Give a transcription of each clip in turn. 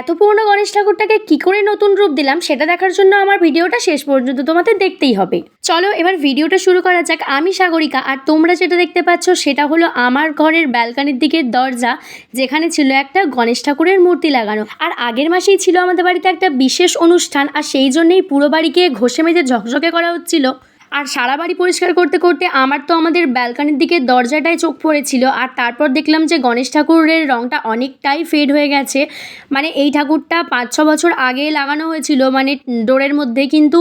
এত পুরনো গণেশ ঠাকুরটাকে কি করে নতুন রূপ দিলাম সেটা দেখার জন্য আমার ভিডিওটা শেষ পর্যন্ত তোমাদের দেখতেই হবে। চলো এবার ভিডিওটা শুরু করা যাক। আমি সাগরিকা আর তোমরা যেটা দেখতে পাচ্ছ সেটা হলো আমার ঘরের ব্যালকানির দিকের দরজা যেখানে ছিল একটা গণেশ ঠাকুরের মূর্তি লাগানো। আর আগের মাসেই ছিল আমাদের বাড়িতে একটা বিশেষ অনুষ্ঠান আর সেই জন্যেই পুরো বাড়িকে ঘষে মেজে ঝকঝকে করা হচ্ছিল। আর সারা বাড়ি পরিষ্কার করতে করতে আমার তো আমাদের ব্যালকানির দিকে দরজাটায় চোখ পড়েছিল। আর তারপর দেখলাম যে গণেশ ঠাকুরের রঙটা অনেকটাই ফেড হয়ে গেছে। মানে এই ঠাকুরটা পাঁচ ছ বছর আগে লাগানো হয়েছিল। মানে ডোরের মধ্যে কিন্তু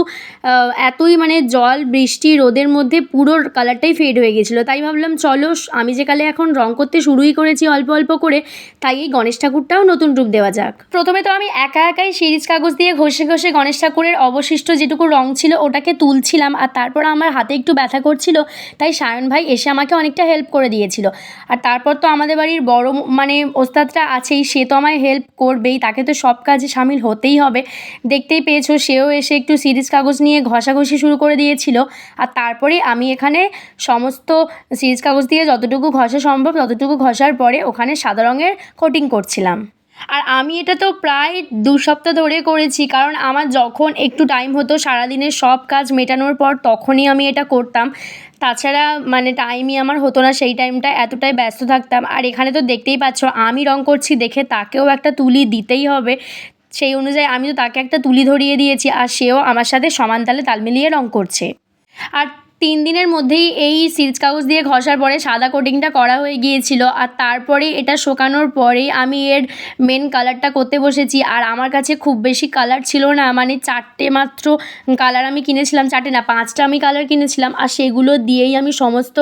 এতই মানে জল, বৃষ্টি, রোদের মধ্যে পুরো কালারটাই ফেড হয়ে গেছিল। তাই ভাবলাম, চলো, আমি যে কালে এখন রং করতে শুরুই করেছি অল্প অল্প করে, তাই এই গণেশ ঠাকুরটাও নতুন রূপ দেওয়া যাক। প্রথমে তো আমি একা একাই সিরিজ কাগজ দিয়ে ঘষে ঘষে গণেশ ঠাকুরের অবশিষ্ট যেটুকু রং ছিল ওটাকে তুলছিলাম। আর তারপর আমার হাতে একটু ব্যথা করছিল, তাই সায়ন ভাই এসে আমাকে অনেকটা হেল্প করে দিয়েছিল। আর তারপর তো আমাদের বাড়ির বড় মানে ওস্তাদটা আছেই, সে তো আমায় হেল্প করবেই, তাকে তো সব কাজে সামিল হতেই হবে। দেখতেই পেয়েছ, সেও এসে একটু সিরিজ কাগজ নিয়ে ঘষাঘষি শুরু করে দিয়েছিল। আর তারপরে আমি এখানে সমস্ত সিরিজ কাগজ দিয়ে যতটুকু ঘষা সম্ভব, ততটুকু ঘষার পরে ওখানে সাদা রঙের কোটিং করছিলাম। আর আমি এটা তো প্রায় দু সপ্তাহ ধরে করেছি, কারণ আমার যখন একটু টাইম হতো সারাদিনের সব কাজ মেটানোর পর তখনই আমি এটা করতাম। তাছাড়া মানে টাইমই আমার হতো না, সেই টাইমটা এতটাই ব্যস্ত থাকতাম। আর এখানে তো দেখতেই পাচ্ছ, আমি রং করছি দেখে তাকেও একটা তুলি দিতেই হবে। সেই অনুযায়ী আমি তো তাকে একটা তুলি ধরিয়ে দিয়েছি, আর সেও আমার সাথে সমান তালে তাল মিলিয়ে রং করছে। আর তিন দিনের মধ্যেই এই সিরিজ কাগজ দিয়ে ঘষার পরে সাদা কোটিংটা করা হয়ে গিয়েছিল। আর তারপরে এটা শুকানোর পরেই আমি এর মেন কালারটা করতে বসেছি। আর আমার কাছে খুব বেশি কালার ছিল না মানে চারটে মাত্র কালার আমি কিনেছিলাম, চারটে না, পাঁচটা আমি কালার কিনেছিলাম। আর সেগুলো দিয়েই আমি সমস্ত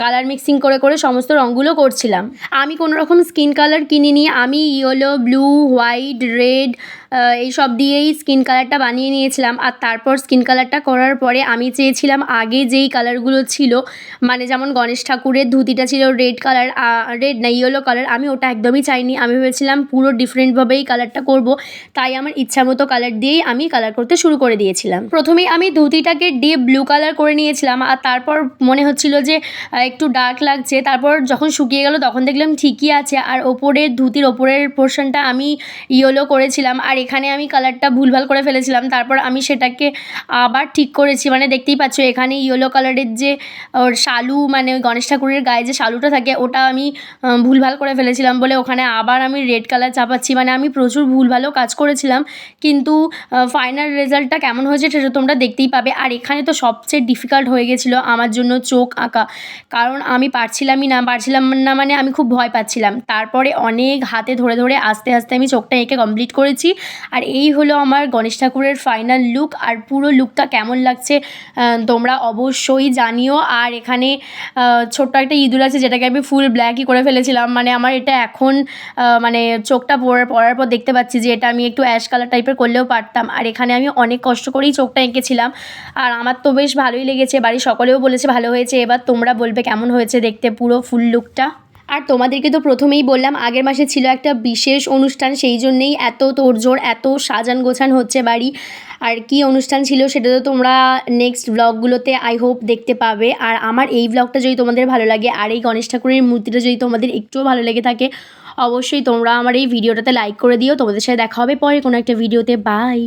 কালার মিক্সিং করে করে সমস্ত রঙগুলো করছিলাম। আমি কোনো রকম স্কিন কালার কিনিনি। আমি ইয়েলো ব্লু হোয়াইট রেড এইসব দিয়েই স্কিন কালারটা বানিয়ে নিয়েছিলাম। আর তারপর স্কিন কালারটা করার পরে আমি চেয়েছিলাম আগে যেই কালারগুলো ছিল মানে যেমন গণেশ ঠাকুরের ধুতিটা ছিল রেড কালার রেড না ইয়েলো কালার আমি ওটা একদমই চাইনি। আমি ভেবেছিলাম পুরো ডিফারেন্টভাবেই কালারটা করব। তাই আমার ইচ্ছা মতো কালার দিয়েই আমি কালার করতে শুরু করে দিয়েছিলাম। প্রথমেই আমি ধুতিটাকে ডিপ ব্লু কালার করে নিয়েছিলাম। আর তারপর মনে হচ্ছিল যে একটু ডার্ক লাগছে। তারপর যখন শুকিয়ে গেল তখন দেখলাম ঠিকই আছে। আর ওপরের ধুতির ওপরের পোর্শনটা আমি ইয়েলো করেছিলাম। আর এখানে আমি কালারটা ভুলভাল করে ফেলেছিলাম। তারপর আমি সেটাকে আবার ঠিক করেছি। মানে দেখতেই পাচ্ছ, এখানে ইয়েলো কালারের যে, ওর শালু মানে ওই গণেশ ঠাকুরের গায়ে যে শালুটা থাকে, ওটা আমি ভুলভাল করে ফেলেছিলাম বলে ওখানে আবার আমি রেড কালার চাপাচ্ছি। মানে আমি প্রচুর ভুলভালও কাজ করেছিলাম, কিন্তু ফাইনাল রেজাল্টটা কেমন হয়েছে সেটা তোমরা দেখতেই পাবে। আর এখানে তো সবচেয়ে ডিফিকাল্ট হয়ে গেছিল আমার জন্য চোখ আঁকা। কারণ আমি পারছিলামই না, পারছিলাম না মানে আমি খুব ভয় পাচ্ছিলাম। তারপরে অনেক হাতে ধরে ধরে আস্তে আস্তে আমি চোখটা এঁকে কমপ্লিট করেছি। আর এই হলো আমার গণেশ ঠাকুরের ফাইনাল লুক আর পুরো লুকটা কেমন লাগছে তোমরা অবশ্যই জানিও। আর এখানে ছোট্ট একটা ইঁদুর আছে যেটাকে আমি ফুল ব্ল্যাকই করে ফেলেছিলাম। মানে আমার এটা এখন মানে চোখটা পড়ার পড়ার পর দেখতে পাচ্ছি যে এটা আমি একটু অ্যাশ কালার টাইপের করলেও পারতাম। আর এখানে আমি অনেক কষ্ট করেই চোখটা এঁকেছিলাম। আর আমার তো বেশ ভালোই লেগেছে, বাড়ির সকলেও বলেছে ভালো হয়েছে। এবার তোমরা বলবে কেমন হয়েছে দেখতে পুরো ফুল লুকটা আর তোমাদেরকে তো প্রথমেই বললাম, আগের মাসে ছিল একটা বিশেষ অনুষ্ঠান, সেই জন্যেই এত তোড়জোড়, এত সাজান গোছান হচ্ছে বাড়ি। আর কি অনুষ্ঠান ছিল সেটা তো তোমরা নেক্সট ব্লগগুলোতে আই হোপ দেখতে পাবে। আর আমার এই ব্লগটা যদি তোমাদের ভালো লাগে, আর এই গণেশ ঠাকুরের মূর্তিটা যদি তোমাদের একটুও ভালো লেগে থাকে, অবশ্যই তোমরা আমার এই ভিডিওটাতে লাইক করে দিও। তোমাদের সাথে দেখা হবে পরে কোনো একটা ভিডিওতে বাই